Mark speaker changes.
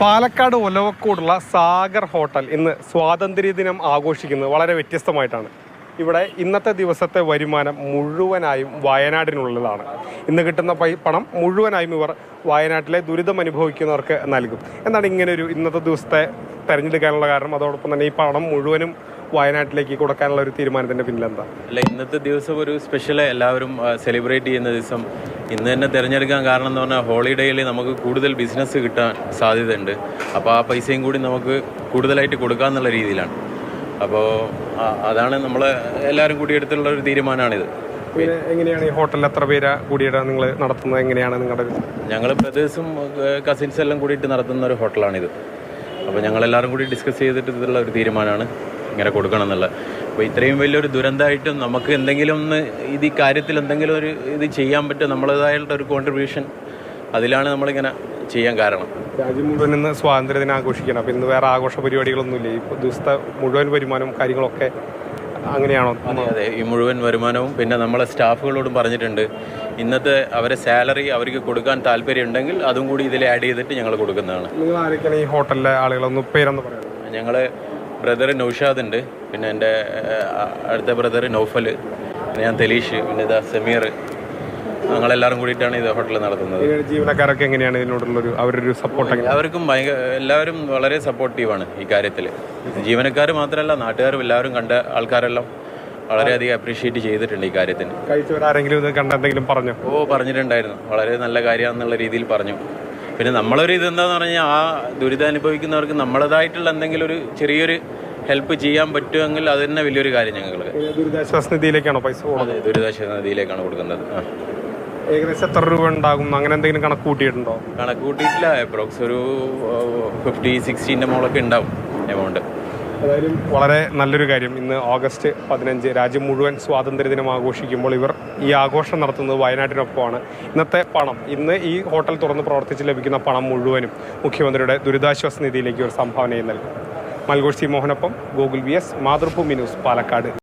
Speaker 1: Palakkad ഒലവക്കോടുള്ള Sagar hotel ഇന്ന് സ്വാതന്ത്ര്യ ദിനം ആഘോഷിക്കുന്നത് വളരെ വ്യത്യസ്തമായിട്ടാണ്. ഇവിടെ ഇന്നത്തെ ദിവസത്തെ വരുമാനം മുഴുവനായും വയനാടിനുള്ളതാണ് ഇന്ന് കിട്ടുന്ന പണം മുഴുവനായും ഇവർ വയനാട്ടിലെ ദുരിതം അനുഭവിക്കുന്നവർക്ക് നൽകും. എന്താണ് ഇങ്ങനൊരു ഇന്നത്തെ ദിവസത്തെ തിരഞ്ഞെടുക്കാനുള്ള കാരണം. അതോടൊപ്പം തന്നെ ഈ പണം മുഴുവനും വയനാട്ടിലേക്ക് കൊടുക്കാനുള്ള ഒരു തീരുമാനത്തിന്റെ പിന്നിലെന്താ?
Speaker 2: അല്ല ഇന്നത്തെ ദിവസം ഒരു സ്പെഷ്യൽ എല്ലാവരും സെലിബ്രേറ്റ് ചെയ്യുന്ന ദിവസം ഇന്ന് തന്നെ തിരഞ്ഞെടുക്കാൻ കാരണം എന്ന് പറഞ്ഞാൽ ഹോളിഡേയിൽ നമുക്ക് കൂടുതൽ ബിസിനസ് കിട്ടാൻ സാധ്യതയുണ്ട്. അപ്പോൾ ആ പൈസയും കൂടി നമുക്ക് കൂടുതലായിട്ട് കൊടുക്കാന്നുള്ള രീതിയിലാണ്. അപ്പോൾ അതാണ് നമ്മൾ എല്ലാവരും കൂടി എടുത്തുള്ള ഒരു തീരുമാനമാണിത്.
Speaker 1: പിന്നെ എങ്ങനെയാണ് ഈ ഹോട്ടലിൽ എത്ര പേര് കൂടിയിട്ട് നിങ്ങൾ നടത്തുന്നത്? എങ്ങനെയാണ് നിങ്ങളുടെ
Speaker 2: ഞങ്ങൾ ബ്രദേഴ്സും കസിൻസ് എല്ലാം കൂടിയിട്ട് നടത്തുന്ന ഒരു ഹോട്ടലാണിത് അപ്പോൾ ഞങ്ങളെല്ലാവരും കൂടി ഡിസ്കസ് ചെയ്തിട്ട് ഇതിലുള്ള ഒരു തീരുമാനമാണ്. ഇങ്ങനെ കൊടുക്കണം എന്നുള്ളത്. അപ്പോൾ ഇത്രയും വലിയൊരു ദുരന്തമായിട്ടും നമുക്ക് എന്തെങ്കിലും ഒന്ന് ഇത് ഈ കാര്യത്തിൽ എന്തെങ്കിലും ഒരു ഇത് ചെയ്യാൻ പറ്റും നമ്മളേതായിട്ടുള്ള ഒരു കോൺട്രിബ്യൂഷൻ അതിലാണ് നമ്മളിങ്ങനെ ചെയ്യാൻ കാരണം.
Speaker 1: രാജ്യം മുഴുവൻ ഇന്ന് സ്വാതന്ത്ര്യദിനം ആഘോഷിക്കണം അപ്പം ഇന്ന് വേറെ ആഘോഷ പരിപാടികളൊന്നുമില്ല ഈ ദിവസത്തെ മുഴുവൻ വരുമാനവും കാര്യങ്ങളൊക്കെ അങ്ങനെയാണോ?
Speaker 2: അതെ അതെ. ഈ മുഴുവൻ വരുമാനവും പിന്നെ നമ്മളെ സ്റ്റാഫുകളോടും പറഞ്ഞിട്ടുണ്ട്. ഇന്നത്തെ അവരെ സാലറി അവർക്ക് കൊടുക്കാൻ താല്പര്യം ഉണ്ടെങ്കിൽ അതും കൂടി ഇതിൽ ആഡ് ചെയ്തിട്ട് ഞങ്ങൾ കൊടുക്കുന്നതാണ്.
Speaker 1: നിങ്ങൾ ആരൊക്കെയാണ് ഈ ഹോട്ടലിലെ ആളുകളൊന്നും പേരെന്ന് പറയാം
Speaker 2: ഞങ്ങൾ ബ്രദർ നൗഷാദ് ഉണ്ട്. പിന്നെ എന്റെ അടുത്ത ബ്രദർ നൗഫൽ പിന്നെ ഞാൻ തെലീഷ് പിന്നെ ഇതാ സമീർ. ഞങ്ങളെല്ലാവരും കൂടിയിട്ടാണ് ഇത് ഹോട്ടൽ നടത്തുന്നത്.
Speaker 1: ജീവനക്കാരൊക്കെ എങ്ങനെയാണ് ഇതിനോടുള്ളൊരു അവരൊരു സപ്പോർട്ട്
Speaker 2: അവർക്കും ഭയങ്കര എല്ലാവരും വളരെ സപ്പോർട്ടീവാണ് ഈ കാര്യത്തിൽ ജീവനക്കാർ മാത്രമല്ല നാട്ടുകാരും എല്ലാവരും കണ്ട ആൾക്കാരെല്ലാം വളരെയധികം അപ്രീഷിയേറ്റ് ചെയ്തിട്ടുണ്ട് ഈ കാര്യത്തിന്.
Speaker 1: കഴിച്ചവരാരെങ്കിലും ഇത് കണ്ടെന്തെങ്കിലും പറഞ്ഞു?
Speaker 2: ഓ പറഞ്ഞിട്ടുണ്ടായിരുന്നു. വളരെ നല്ല കാര്യമാണെന്നുള്ള രീതിയിൽ പറഞ്ഞു. പിന്നെ നമ്മളൊരു ഇത് എന്താന്ന് പറഞ്ഞാൽ ആ ദുരിതം അനുഭവിക്കുന്നവർക്ക് നമ്മളതായിട്ടുള്ള എന്തെങ്കിലും ഒരു ചെറിയൊരു ഹെൽപ്പ് ചെയ്യാൻ പറ്റുമെങ്കിൽ അത് തന്നെ വലിയൊരു കാര്യം ഞങ്ങൾക്ക്.
Speaker 1: ദുരിതാശ്വാസ നിധിയിലേക്കാണോ പൈസ
Speaker 2: അതെ ദുരിതാശ്വാസ നിധിയിലേക്കാണ് കൊടുക്കുന്നത്. ആ.
Speaker 1: ഏകദേശം എത്ര രൂപ ഉണ്ടാകും? അങ്ങനെ എന്തെങ്കിലും കണക്ക് കൂട്ടിയിട്ടുണ്ടോ?
Speaker 2: കണക്ക് കൂട്ടിയിട്ടില്ല അപ്രോക്സ് ഒരു ഫിഫ്റ്റി സിക്സ്റ്റീന്റെ മുകളൊക്കെ ഉണ്ടാവും എമൗണ്ട്.
Speaker 1: ഏതായാലും വളരെ നല്ലൊരു കാര്യം. ഇന്ന് ഓഗസ്റ്റ് പതിനഞ്ച് രാജ്യം മുഴുവൻ സ്വാതന്ത്ര്യദിനം ആഘോഷിക്കുമ്പോൾ ഇവർ ഈ ആഘോഷം നടത്തുന്നത് വയനാട്ടിനൊപ്പമാണ്. ഇന്നത്തെ പണം ഇന്ന് ഈ ഹോട്ടൽ തുറന്ന് പ്രവർത്തിച്ച് ലഭിക്കുന്ന പണം മുഴുവനും മുഖ്യമന്ത്രിയുടെ ദുരിതാശ്വാസ നിധിയിലേക്ക് ഒരു സംഭാവനയും നൽകും. മൽഗോഷ് C മോഹനൊപ്പം Google V S Mathrubhumi news Palakkad.